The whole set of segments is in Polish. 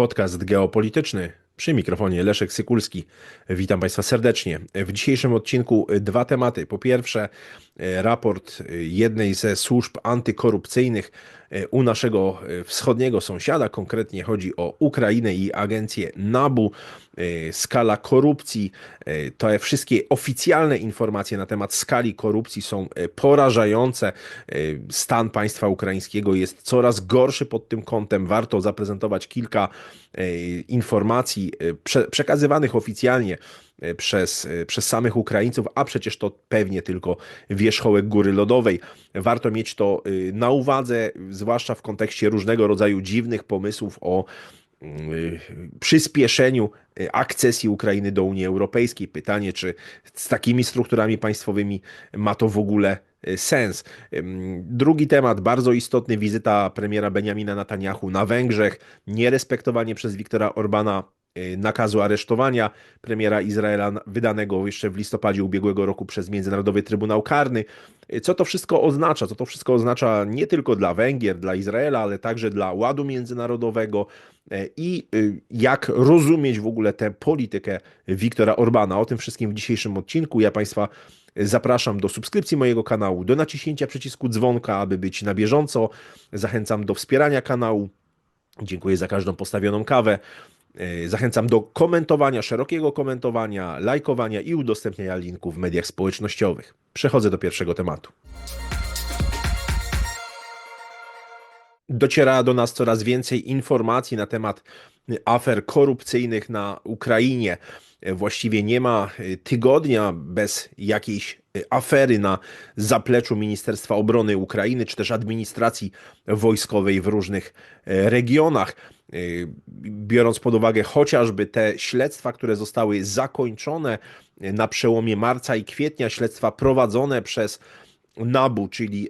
Podcast geopolityczny. Przy mikrofonie Leszek Sykulski. Witam Państwa serdecznie. W dzisiejszym odcinku dwa tematy. Po pierwsze, raport jednej ze służb antykorupcyjnych u naszego wschodniego sąsiada. Konkretnie chodzi o Ukrainę i agencję NABU. Skala korupcji, te wszystkie oficjalne informacje na temat skali korupcji są porażające. Stan państwa ukraińskiego jest coraz gorszy pod tym kątem. Warto zaprezentować kilka informacji przekazywanych oficjalnie przez, przez samych Ukraińców, a przecież to pewnie tylko wierzchołek góry lodowej. Warto mieć to na uwadze, zwłaszcza w kontekście różnego rodzaju dziwnych pomysłów o przyspieszeniu akcesji Ukrainy do Unii Europejskiej. Pytanie, czy z takimi strukturami państwowymi ma to w ogóle sens. Drugi temat, bardzo istotny, wizyta premiera Benjamina Netanyahu na Węgrzech, nierespektowanie przez Wiktora Orbana nakazu aresztowania premiera Izraela wydanego jeszcze w listopadzie ubiegłego roku przez Międzynarodowy Trybunał Karny. Co to wszystko oznacza? Co to wszystko oznacza nie tylko dla Węgier, dla Izraela, ale także dla ładu międzynarodowego i jak rozumieć w ogóle tę politykę Wiktora Orbana. O tym wszystkim w dzisiejszym odcinku. Ja Państwa Zapraszam do subskrypcji mojego kanału, do naciśnięcia przycisku dzwonka, aby być na bieżąco. Zachęcam do wspierania kanału. Dziękuję za każdą postawioną kawę. Zachęcam do komentowania, szerokiego komentowania, lajkowania i udostępniania linków w mediach społecznościowych. Przechodzę do pierwszego tematu. Dociera do nas coraz więcej informacji na temat afer korupcyjnych na Ukrainie. Właściwie nie ma tygodnia bez jakiejś afery na zapleczu Ministerstwa Obrony Ukrainy, czy też administracji wojskowej w różnych regionach. Biorąc pod uwagę chociażby te śledztwa, które zostały zakończone na przełomie marca i kwietnia, śledztwa prowadzone przez NABU, czyli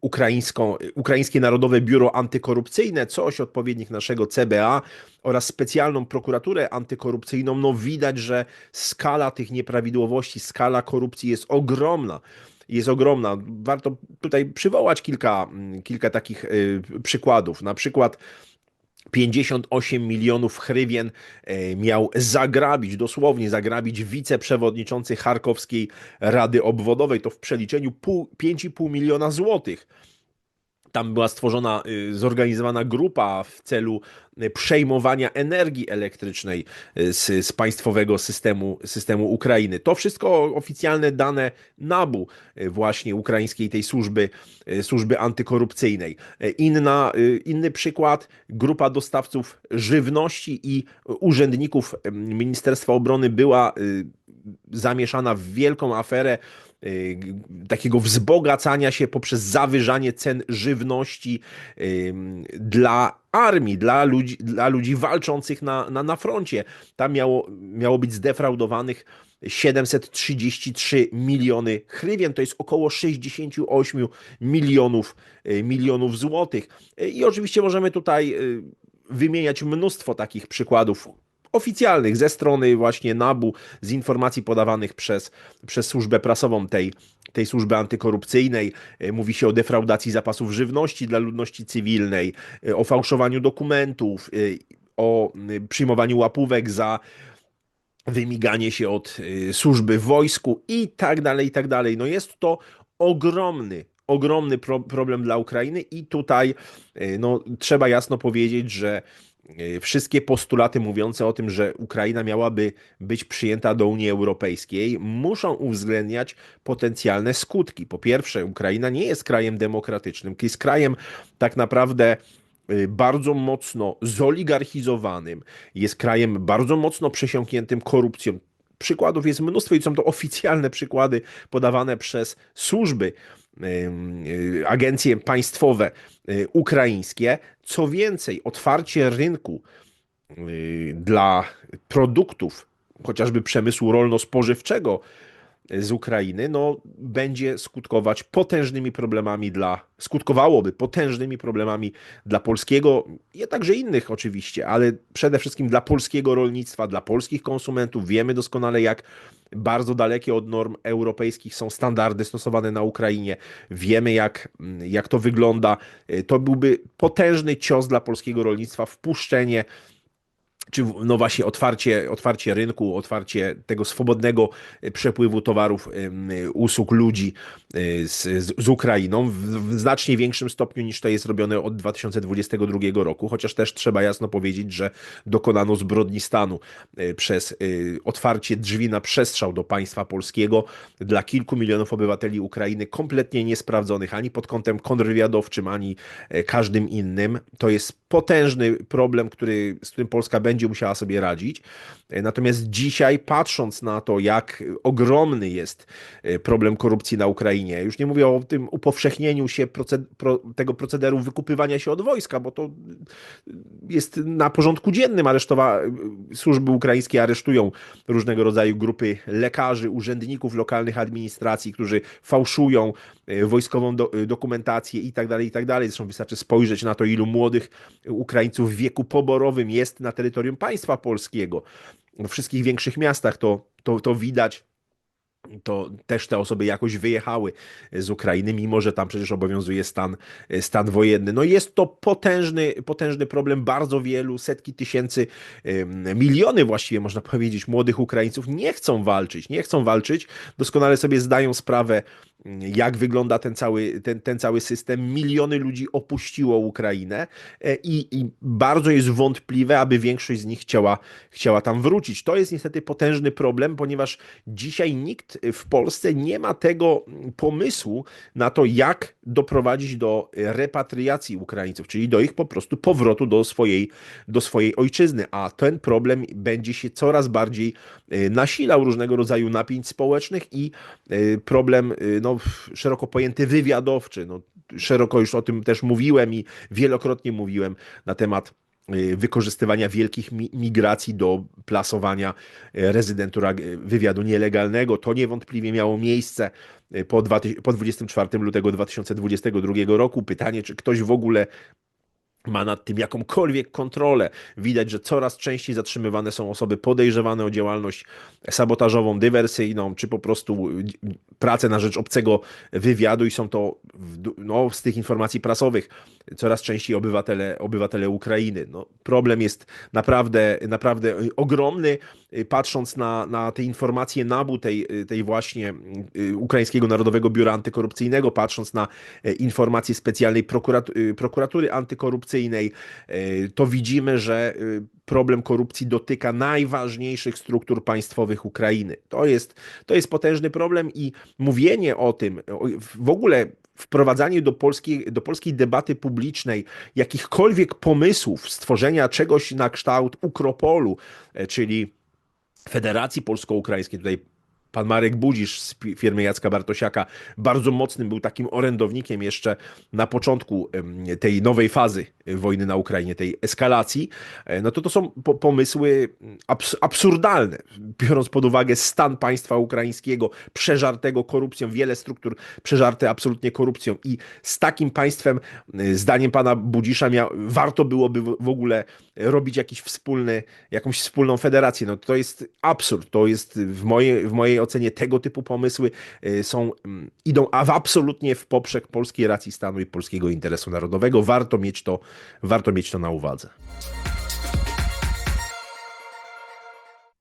Ukraińską, Ukraińskie Narodowe Biuro Antykorupcyjne, coś odpowiednik naszego CBA oraz specjalną prokuraturę antykorupcyjną, no widać, że skala tych nieprawidłowości, skala korupcji jest ogromna jest ogromna. Warto tutaj przywołać kilka, kilka takich przykładów. Na przykład 58 milionów hrywien miał zagrabić, dosłownie zagrabić wiceprzewodniczący Charkowskiej Rady Obwodowej. To w przeliczeniu 5,5 miliona złotych. Tam była stworzona, zorganizowana grupa w celu przejmowania energii elektrycznej z, z, państwowego systemu, systemu Ukrainy. To wszystko oficjalne dane NABU, właśnie ukraińskiej tej służby, służby antykorupcyjnej. Inna, inny przykład, grupa dostawców żywności i urzędników Ministerstwa Obrony była zamieszana w wielką aferę takiego wzbogacania się poprzez zawyżanie cen żywności dla armii, dla ludzi, dla ludzi walczących na, na, na froncie. Tam miało, miało być zdefraudowanych 733 miliony hrywien, to jest około 68 milionów, milionów złotych. I oczywiście możemy tutaj wymieniać mnóstwo takich przykładów oficjalnych ze strony właśnie NABU, z informacji podawanych przez, przez służbę prasową tej, tej służby antykorupcyjnej. E, mówi się o defraudacji zapasów żywności dla ludności cywilnej, e, o fałszowaniu dokumentów, e, o przyjmowaniu łapówek za wymiganie się od służby w wojsku i tak dalej, i tak dalej. No jest to ogromny, ogromny pro problem dla Ukrainy i tutaj no, trzeba jasno powiedzieć, że wszystkie postulaty mówiące o tym, że Ukraina miałaby być przyjęta do Unii Europejskiej, muszą uwzględniać potencjalne skutki. Po pierwsze, Ukraina nie jest krajem demokratycznym, jest krajem tak naprawdę e, bardzo mocno zoligarchizowanym, jest krajem bardzo mocno przesiąkniętym korupcją. Przykładów jest mnóstwo i są to oficjalne przykłady podawane przez służby Y, agencje państwowe y, ukraińskie. Co więcej, otwarcie rynku y, dla produktów, chociażby przemysłu rolno-spożywczego z Ukrainy, no, będzie skutkować potężnymi problemami dla, skutkowałoby potężnymi problemami dla polskiego, i także innych oczywiście, ale przede wszystkim dla polskiego rolnictwa, dla polskich konsumentów. Wiemy doskonale, jak bardzo dalekie od norm europejskich są standardy stosowane na Ukrainie. Wiemy, jak, jak to wygląda. To byłby potężny cios dla polskiego rolnictwa, wpuszczenie czy no właśnie otwarcie, otwarcie rynku, otwarcie tego swobodnego e, przepływu towarów, usług ludzi e, z, z Ukrainą w, znacznie większym stopniu niż to jest robione od 2022 roku, chociaż też trzeba jasno powiedzieć, że dokonano zbrodni stanu e, przez otwarcie drzwi na przestrzał do państwa polskiego dla kilku milionów obywateli Ukrainy, kompletnie niesprawdzonych ani pod kątem kontrwywiadowczym, ani każdym innym. To jest potężny problem, który, z którym Polska będzie będzie musiała sobie radzić. E, natomiast dzisiaj, patrząc na to, jak ogromny jest e, problem korupcji na Ukrainie, już nie mówię o tym upowszechnieniu się proced pro tego procederu wykupywania się od wojska, bo to jest na porządku dziennym. Aresztowa służby ukraińskie aresztują różnego rodzaju grupy lekarzy, urzędników lokalnych administracji, którzy fałszują e, wojskową do dokumentację i tak dalej, i tak dalej. Zresztą wystarczy spojrzeć na to, ilu młodych Ukraińców w wieku poborowym jest na terytorium terytorium państwa polskiego. We wszystkich większych miastach to, to, to widać to też te osoby jakoś wyjechały z Ukrainy, mimo że tam przecież obowiązuje stan, stan wojenny. No jest to potężny, potężny problem. Bardzo wielu, setki tysięcy, miliony właściwie można powiedzieć, młodych Ukraińców nie chcą walczyć, nie chcą walczyć. Doskonale sobie zdają sprawę jak wygląda ten cały, ten, ten cały system. Miliony ludzi opuściło Ukrainę e, i, i, bardzo jest wątpliwe, aby większość z nich chciała, chciała tam wrócić. To jest niestety potężny problem, ponieważ dzisiaj nikt w Polsce nie ma tego pomysłu na to, jak doprowadzić do repatriacji Ukraińców, czyli do ich po prostu powrotu do swojej, do swojej ojczyzny. A ten problem będzie się coraz bardziej e, nasilał różnego rodzaju napięć społecznych i e, problem no, szeroko pojęty wywiadowczy. No, szeroko już o tym też mówiłem i wielokrotnie mówiłem na temat y, wykorzystywania wielkich migracji do plasowania y, rezydentura y, wywiadu nielegalnego. To niewątpliwie miało miejsce 20, po 24 lutego 2022 roku. Pytanie, czy ktoś w ogóle ma nad tym jakąkolwiek kontrolę. Widać, że coraz częściej zatrzymywane są osoby podejrzewane o działalność sabotażową, dywersyjną, czy po prostu pracę na rzecz obcego wywiadu i są to no, z tych informacji prasowych coraz częściej obywatele, obywatele Ukrainy. No, problem jest naprawdę, naprawdę ogromny. Patrząc na, na te informacje NABU, tej, tej właśnie Ukraińskiego Narodowego Biura Antykorupcyjnego, patrząc na e, informacje specjalnej prokuratury, prokuratury antykorupcyjnej, e, to widzimy, że y, problem korupcji dotyka najważniejszych struktur państwowych Ukrainy. To jest, to jest potężny problem i mówienie o tym, w ogóle wprowadzanie do polskiej, do polskiej debaty publicznej jakichkolwiek pomysłów stworzenia czegoś na kształt Ukropolu, e, czyli Federacji Polsko-Ukraińskiej, tutaj pan Marek Budzisz z firmy Jacka Bartosiaka bardzo mocnym był takim orędownikiem jeszcze na początku tej nowej fazy wojny na Ukrainie, tej eskalacji, e, no to to są pomysły abs absurdalne, biorąc pod uwagę stan państwa ukraińskiego, przeżartego korupcją, wiele struktur przeżarte absolutnie korupcją. I z takim państwem, e, zdaniem pana Budzisza, warto byłoby w ogóle robić jakiś wspólny, jakąś wspólną federację. No to jest absurd, to jest w mojej, w mojej ocenie tego typu pomysły y, są, mm, idą absolutnie w poprzek polskiej racji stanu i polskiego interesu narodowego. Warto mieć to, warto mieć to na uwadze.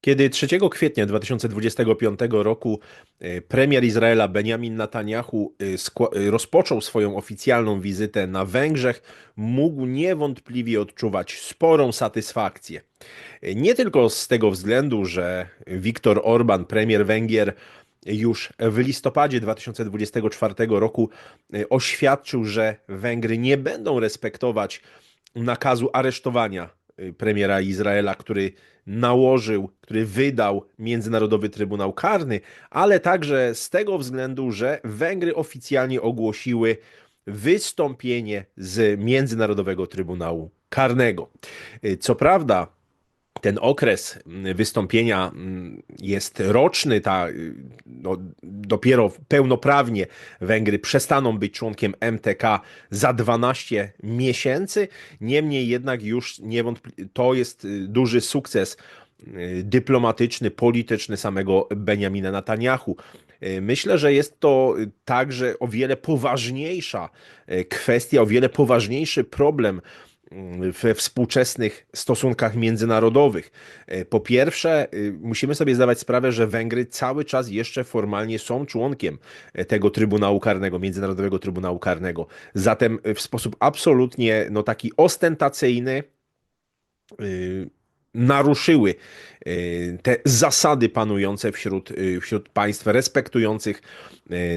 Kiedy 3 kwietnia 2025 roku y, premier Izraela Benjamin Netanyahu y, rozpoczął swoją oficjalną wizytę na Węgrzech, mógł niewątpliwie odczuwać sporą satysfakcję. Nie tylko z tego względu, że Viktor Orban, premier Węgier, już w listopadzie 2024 roku e, oświadczył, że Węgry nie będą respektować nakazu aresztowania e, premiera Izraela, który nałożył, który wydał Międzynarodowy Trybunał Karny, ale także z tego względu, że Węgry oficjalnie ogłosiły wystąpienie z Międzynarodowego Trybunału Karnego. E, co prawda, ten okres wystąpienia mm, jest roczny, ta, no, dopiero pełnoprawnie Węgry przestaną być członkiem MTK za 12 miesięcy. Niemniej jednak już niewątpliwie to jest y, duży sukces y, dyplomatyczny, polityczny samego Benjamina Netanyahu. Y, myślę, że jest to także o wiele poważniejsza kwestia, o wiele poważniejszy problem we współczesnych stosunkach międzynarodowych. E, po pierwsze, y, musimy sobie zdawać sprawę, że Węgry cały czas jeszcze formalnie są członkiem e, tego Trybunału Karnego, Międzynarodowego Trybunału Karnego. Zatem w sposób absolutnie no, taki ostentacyjny y, naruszyły y, te zasady panujące wśród, wśród państw respektujących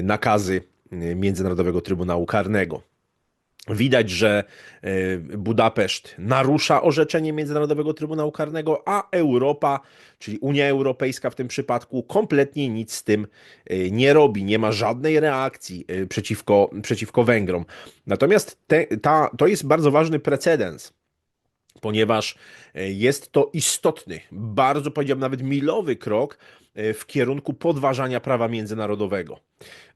nakazy Międzynarodowego Trybunału Karnego. Widać, że e, Budapeszt narusza orzeczenie Międzynarodowego Trybunału Karnego, a Europa, czyli Unia Europejska w tym przypadku, kompletnie nic z tym e, nie robi. Nie ma żadnej reakcji e, przeciwko, przeciwko Węgrom. Natomiast te, ta, to jest bardzo ważny precedens ponieważ jest to istotny, bardzo powiedziałbym nawet milowy krok w kierunku podważania prawa międzynarodowego.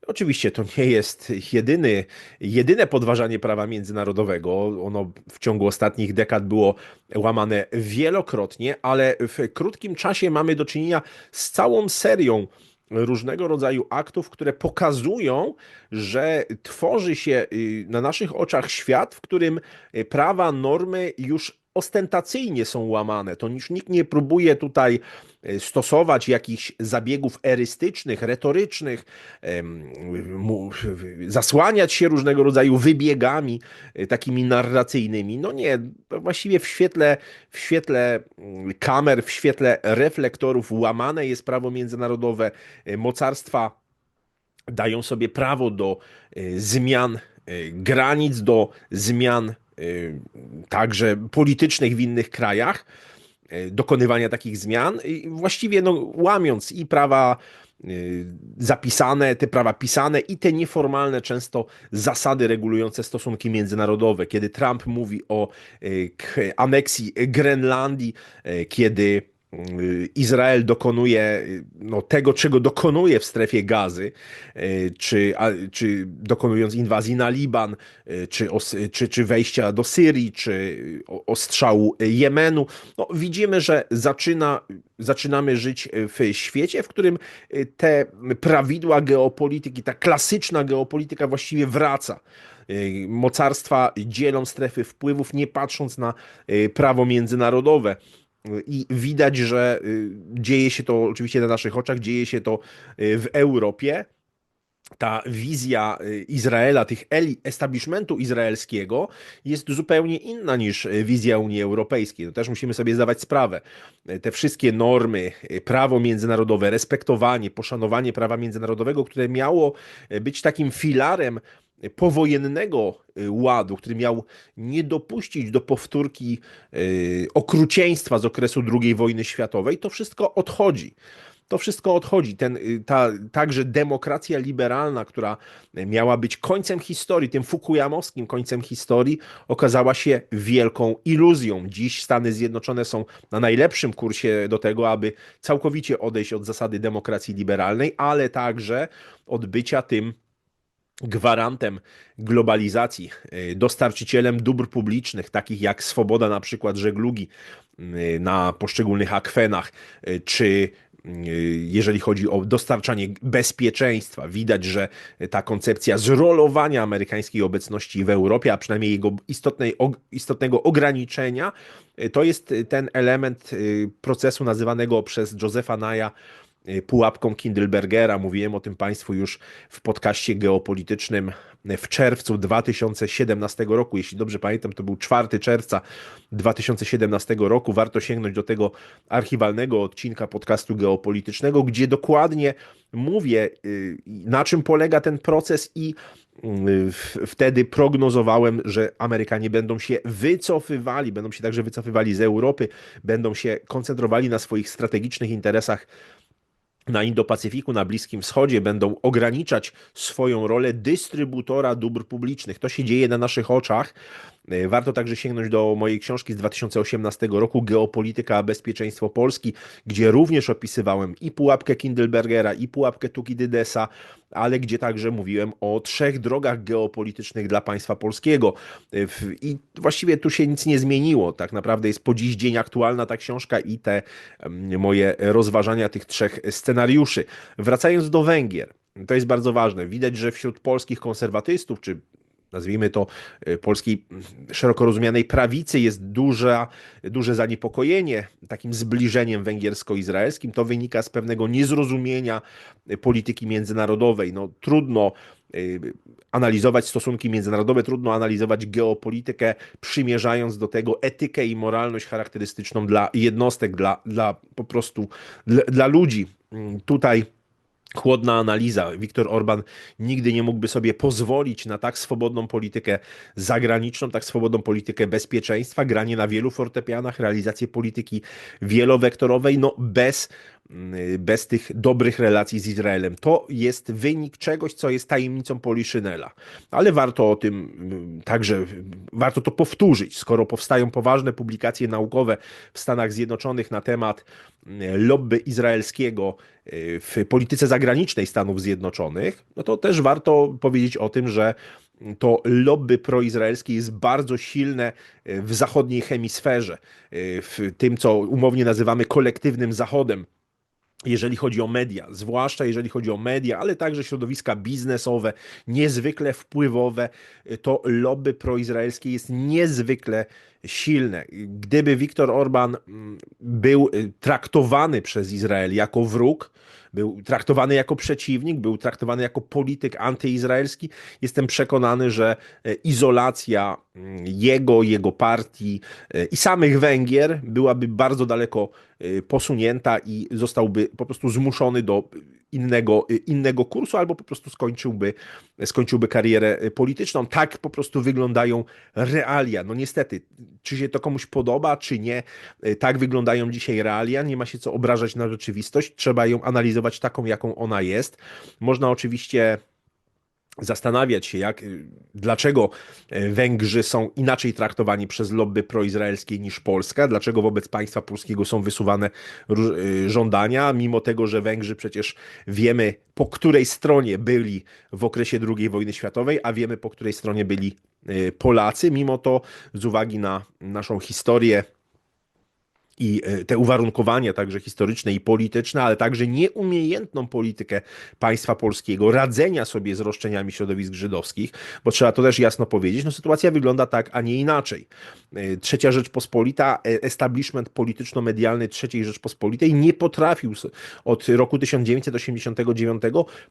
Oczywiście to nie jest jedyny, jedyne podważanie prawa międzynarodowego. Ono w ciągu ostatnich dekad było łamane wielokrotnie, ale w krótkim czasie mamy do czynienia z całą serią różnego rodzaju aktów, które pokazują, że tworzy się y, na naszych oczach świat, w którym prawa, normy już ostentacyjnie są łamane. To już nikt nie próbuje tutaj e, stosować jakichś zabiegów erystycznych, retorycznych, zasłaniać się różnego rodzaju wybiegami e, takimi narracyjnymi. No nie, właściwie w świetle, w świetle mm, kamer, w świetle reflektorów łamane jest prawo międzynarodowe. E, mocarstwa dają sobie prawo do zmian granic, do zmian także politycznych w innych krajach, y, dokonywania takich zmian, właściwie no, łamiąc i prawa y, zapisane, te prawa pisane i te nieformalne często zasady regulujące stosunki międzynarodowe. Kiedy Trump mówi o aneksji Grenlandii, kiedy Y, Izrael dokonuje y, no, tego, czego dokonuje w strefie gazy, y, czy, czy dokonując inwazji na Liban, czy, czy, czy wejścia do Syrii, czy ostrzału Jemenu, no, widzimy, że zaczyna, zaczynamy żyć w świecie, w którym te prawidła geopolityki, ta klasyczna geopolityka właściwie wraca mocarstwa dzielą strefy wpływów, nie patrząc na prawo międzynarodowe. I widać, że y, dzieje się to oczywiście na naszych oczach, dzieje się to y, w Europie. Ta wizja y, Izraela, tych establishmentu izraelskiego jest zupełnie inna niż wizja Unii Europejskiej. To też musimy sobie zdawać sprawę. Te wszystkie normy, prawo międzynarodowe, respektowanie, poszanowanie prawa międzynarodowego, które miało być takim filarem powojennego y, ładu, który miał nie dopuścić do powtórki y, okrucieństwa z okresu II wojny światowej, to wszystko odchodzi. To wszystko odchodzi. Ten, y, ta, także demokracja liberalna, która miała być końcem historii, tym fukuyamowskim końcem historii, okazała się wielką iluzją. Dziś Stany Zjednoczone są na najlepszym kursie do tego, aby całkowicie odejść od zasady demokracji liberalnej, ale także od bycia tym gwarantem globalizacji, y, dostarczycielem dóbr publicznych, takich jak swoboda na przykład żeglugi y, na poszczególnych akwenach, y, czy jeżeli chodzi o dostarczanie bezpieczeństwa. Widać, że ta koncepcja zrolowania amerykańskiej obecności w Europie, a przynajmniej jego istotnej, istotnego ograniczenia, to jest ten element procesu nazywanego przez Josepha Naya Y, pułapką Kindlebergera. Mówiłem o tym Państwu już w podcaście geopolitycznym w czerwcu 2017 roku. Jeśli dobrze pamiętam, to był 4 czerwca 2017 roku. Warto sięgnąć do tego archiwalnego odcinka podcastu geopolitycznego, gdzie dokładnie mówię, y, na czym polega ten proces i y, wtedy prognozowałem, że Amerykanie będą się wycofywali, będą się także wycofywali z Europy, będą się koncentrowali na swoich strategicznych interesach na Indo-Pacyfiku, na Bliskim Wschodzie będą ograniczać swoją rolę dystrybutora dóbr publicznych. To się dzieje na naszych oczach. E, warto także sięgnąć do mojej książki z 2018 roku Geopolityka a bezpieczeństwo Polski, gdzie również opisywałem i pułapkę Kindlebergera, i pułapkę Tukidydesa, ale gdzie także mówiłem o trzech drogach geopolitycznych dla państwa polskiego. E, I właściwie tu się nic nie zmieniło. Tak naprawdę jest po dziś dzień aktualna ta książka i te moje rozważania tych trzech scenariuszy. Wracając do Węgier. To jest bardzo ważne. Widać, że wśród polskich konserwatystów, czy nazwijmy to, e, polskiej szeroko rozumianej prawicy jest duża, duże zaniepokojenie takim zbliżeniem węgiersko-izraelskim. To wynika z pewnego niezrozumienia polityki międzynarodowej. No, trudno analizować stosunki międzynarodowe, trudno analizować geopolitykę, przymierzając do tego etykę i moralność charakterystyczną dla jednostek, dla, dla po prostu dla, dla ludzi. Mm, tutaj chłodna analiza. Viktor Orban nigdy nie mógłby sobie pozwolić na tak swobodną politykę zagraniczną, tak swobodną politykę bezpieczeństwa, granie na wielu fortepianach, realizację polityki wielowektorowej, no bez bez tych dobrych relacji z Izraelem. To jest wynik czegoś, co jest tajemnicą Poliszynela. Ale warto o tym y, także, warto to powtórzyć, skoro powstają poważne publikacje naukowe w Stanach Zjednoczonych na temat y, lobby izraelskiego w polityce zagranicznej Stanów Zjednoczonych, no to też warto powiedzieć o tym, że to lobby proizraelskie jest bardzo silne w zachodniej hemisferze, w tym, co umownie nazywamy kolektywnym Zachodem jeżeli chodzi o media, zwłaszcza jeżeli chodzi o media, ale także środowiska biznesowe, niezwykle wpływowe, to lobby proizraelskie jest niezwykle silne. Gdyby Viktor Orban mm, był y, traktowany przez Izrael jako wróg, był traktowany jako przeciwnik, był traktowany jako polityk antyizraelski. Jestem przekonany, że e, izolacja mm, jego, jego partii e, i samych Węgier byłaby bardzo daleko e, posunięta i zostałby po prostu zmuszony do innego, innego kursu, albo po prostu skończyłby, skończyłby karierę polityczną. Tak po prostu wyglądają realia. No niestety, czy się to komuś podoba, czy nie, tak wyglądają dzisiaj realia. Nie ma się co obrażać na rzeczywistość. Trzeba ją analizować taką, jaką ona jest. Można oczywiście zastanawiać się, jak, dlaczego e, Węgrzy są inaczej traktowani przez lobby proizraelskie niż Polska, dlaczego wobec państwa polskiego są wysuwane e, żądania, mimo tego, że Węgrzy przecież wiemy, po której stronie byli w okresie II wojny światowej, a wiemy, po której stronie byli Polacy. Mimo to, z uwagi na naszą historię, i e, te uwarunkowania także historyczne i polityczne, ale także nieumiejętną politykę państwa polskiego, radzenia sobie z roszczeniami środowisk żydowskich, bo trzeba to też jasno powiedzieć, no sytuacja wygląda tak, a nie inaczej. E, Trzecia Rzeczpospolita, e, establishment polityczno-medialny III Rzeczpospolitej nie potrafił od roku 1989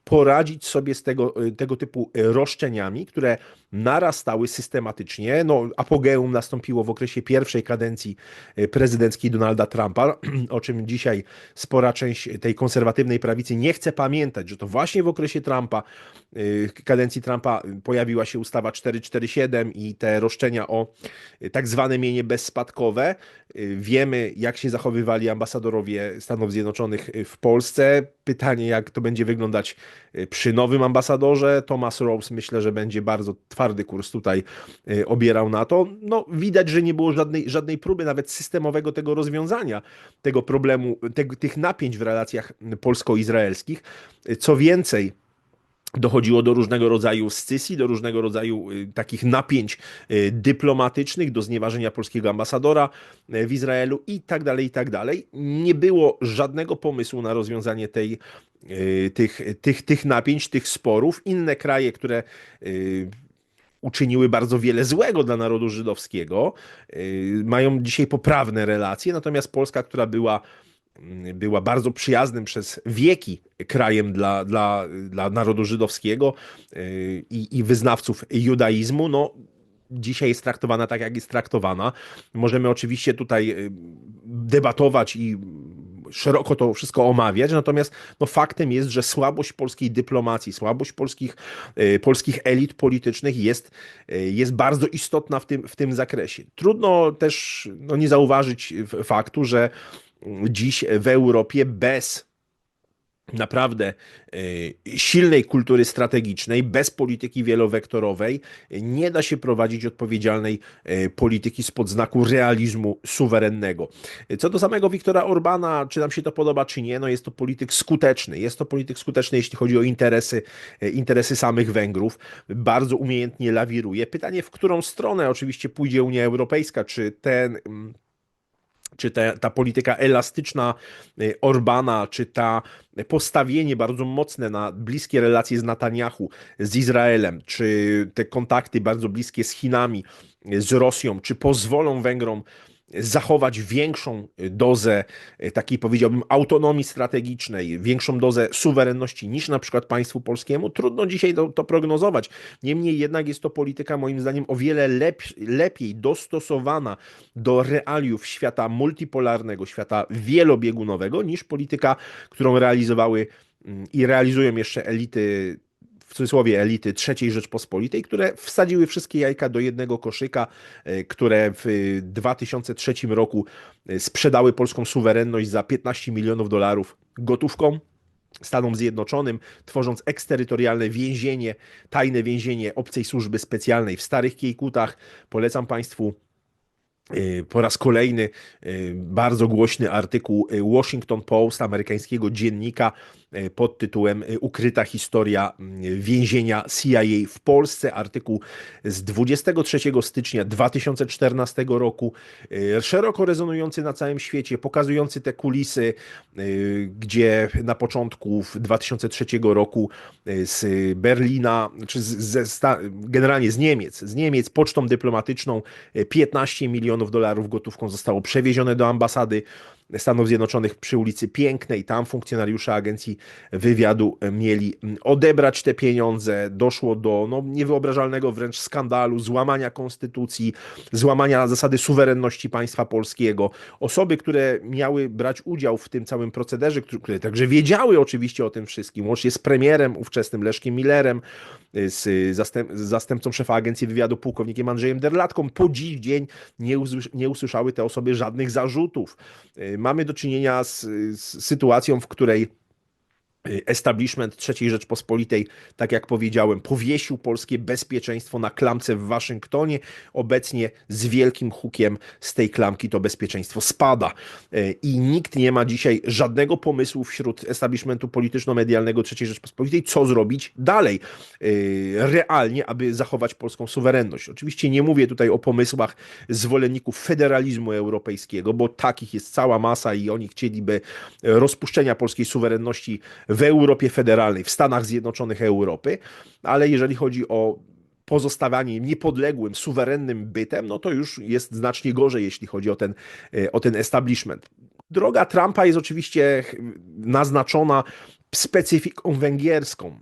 poradzić sobie z tego, tego typu roszczeniami, które narastały systematycznie. No, apogeum nastąpiło w okresie pierwszej kadencji prezydenckiej Donalda Trumpa, o czym dzisiaj spora część tej konserwatywnej prawicy nie chce pamiętać, że to właśnie w okresie Trumpa, y, kadencji Trumpa pojawiła się ustawa 447 i te roszczenia o y, tak zwane mienie bezspadkowe. Wiemy, jak się zachowywali ambasadorowie Stanów Zjednoczonych w Polsce. Pytanie, jak to będzie wyglądać przy nowym ambasadorze. Thomas Rose myślę, że będzie bardzo twardy kurs tutaj obierał na to. No, widać, że nie było żadnej, żadnej próby nawet systemowego tego rozwiązania tego problemu, tego, tych napięć w relacjach polsko-izraelskich. Co więcej, dochodziło do różnego rodzaju scysji, do różnego rodzaju y, takich napięć y, dyplomatycznych, do znieważenia polskiego ambasadora y, w Izraelu i tak dalej, i tak dalej. Nie było żadnego pomysłu na rozwiązanie tej, tych, tych, tych napięć, tych sporów. Inne kraje, które uczyniły bardzo wiele złego dla narodu żydowskiego, y, mają dzisiaj poprawne relacje, natomiast Polska, która była mm, była bardzo przyjaznym przez wieki krajem dla, dla, dla narodu żydowskiego y, i, i wyznawców judaizmu, no dzisiaj jest traktowana tak, jak jest traktowana. Możemy oczywiście tutaj y, debatować i szeroko to wszystko omawiać, natomiast no, faktem jest, że słabość polskiej dyplomacji, słabość polskich, y, polskich elit politycznych jest, y, jest bardzo istotna w tym, w tym zakresie. Trudno też no, nie zauważyć faktu, że dziś w Europie bez naprawdę e, silnej kultury strategicznej, bez polityki wielowektorowej, nie da się prowadzić odpowiedzialnej e, polityki spod znaku realizmu suwerennego. Co do samego Wiktora Orbana, czy nam się to podoba, czy nie, no jest to polityk skuteczny. Jest to polityk skuteczny, jeśli chodzi o interesy, e, interesy samych Węgrów. Bardzo umiejętnie lawiruje. Pytanie, w którą stronę oczywiście pójdzie Unia Europejska, czy ten czy ta, ta polityka elastyczna y, Orbana, czy ta postawienie bardzo mocne na bliskie relacje z Netanyahu, z Izraelem, czy te kontakty bardzo bliskie z Chinami, z Rosją, czy pozwolą Węgrom zachować większą dozę e, takiej powiedziałbym autonomii strategicznej, większą dozę suwerenności niż na przykład państwu polskiemu, trudno dzisiaj to, to prognozować. Niemniej jednak jest to polityka moim zdaniem o wiele lep, lepiej dostosowana do realiów świata multipolarnego, świata wielobiegunowego niż polityka, którą realizowały mm, i realizują jeszcze elity w cudzysłowie elity III Rzeczpospolitej, które wsadziły wszystkie jajka do jednego koszyka, e, które w 2003 roku e, sprzedały polską suwerenność za 15 milionów dolarów gotówką. Stanom Zjednoczonym, tworząc eksterytorialne więzienie, tajne więzienie obcej służby specjalnej w Starych Kiejkutach. Polecam Państwu e, po raz kolejny bardzo głośny artykuł Washington Post, amerykańskiego dziennika, E, pod tytułem e, Ukryta historia więzienia CIA w Polsce. Artykuł z 23 stycznia 2014 roku, e, szeroko rezonujący na całym świecie, pokazujący te kulisy, gdzie na początku 2003 roku z Berlina, czy z, z, generalnie z Niemiec, z Niemiec pocztą dyplomatyczną 15 milionów dolarów gotówką zostało przewiezione do ambasady Stanów Zjednoczonych przy ulicy Pięknej. Tam funkcjonariusze agencji wywiadu mieli odebrać te pieniądze. Doszło do no, niewyobrażalnego wręcz skandalu, złamania konstytucji, złamania zasady suwerenności państwa polskiego. Osoby, które miały brać udział w tym całym procederze, które także wiedziały oczywiście o tym wszystkim, łącznie z premierem ówczesnym Leszkiem Millerem, z, zastęp, z zastępcą szefa agencji wywiadu pułkownikiem Andrzejem Derlatką, po dziś dzień nie, nie usłyszały te osoby żadnych zarzutów. Mamy do czynienia z, z sytuacją, w której establishment III Rzeczpospolitej, tak jak powiedziałem, powiesił polskie bezpieczeństwo na klamce w Waszyngtonie. Obecnie z wielkim hukiem z tej klamki to bezpieczeństwo spada. Y, I nikt nie ma dzisiaj żadnego pomysłu wśród establishmentu polityczno-medialnego III Rzeczpospolitej, co zrobić dalej, y, realnie, aby zachować polską suwerenność. Oczywiście nie mówię tutaj o pomysłach zwolenników federalizmu europejskiego, bo takich jest cała masa i oni chcieliby rozpuszczenia polskiej suwerenności w Europie Federalnej, w Stanach Zjednoczonych Europy, ale jeżeli chodzi o pozostawanie niepodległym, suwerennym bytem, no to już jest znacznie gorzej, jeśli chodzi o ten, e, o ten establishment. Droga Trumpa jest oczywiście naznaczona specyfiką węgierską.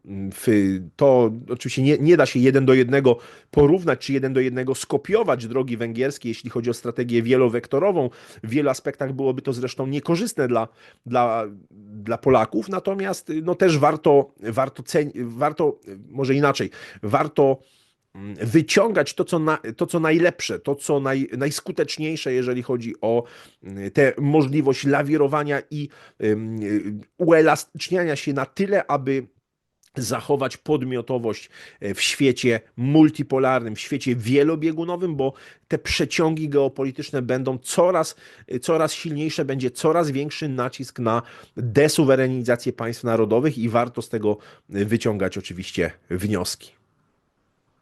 To oczywiście nie, nie da się jeden do jednego porównać, czy jeden do jednego skopiować drogi węgierskiej, jeśli chodzi o strategię wielowektorową. W wielu aspektach byłoby to zresztą niekorzystne dla, dla, dla Polaków, natomiast no też warto, warto, ceni, warto, może inaczej, warto wyciągać to, co, na, to, co najlepsze, to, co naj, najskuteczniejsze, jeżeli chodzi o mm, tę możliwość lawirowania i uelastyczniania się na tyle, aby zachować podmiotowość e, w świecie multipolarnym, w świecie wielobiegunowym, bo te przeciągi geopolityczne będą coraz, e, coraz silniejsze, będzie coraz większy nacisk na desuwerenizację państw narodowych i warto z tego wyciągać oczywiście wnioski.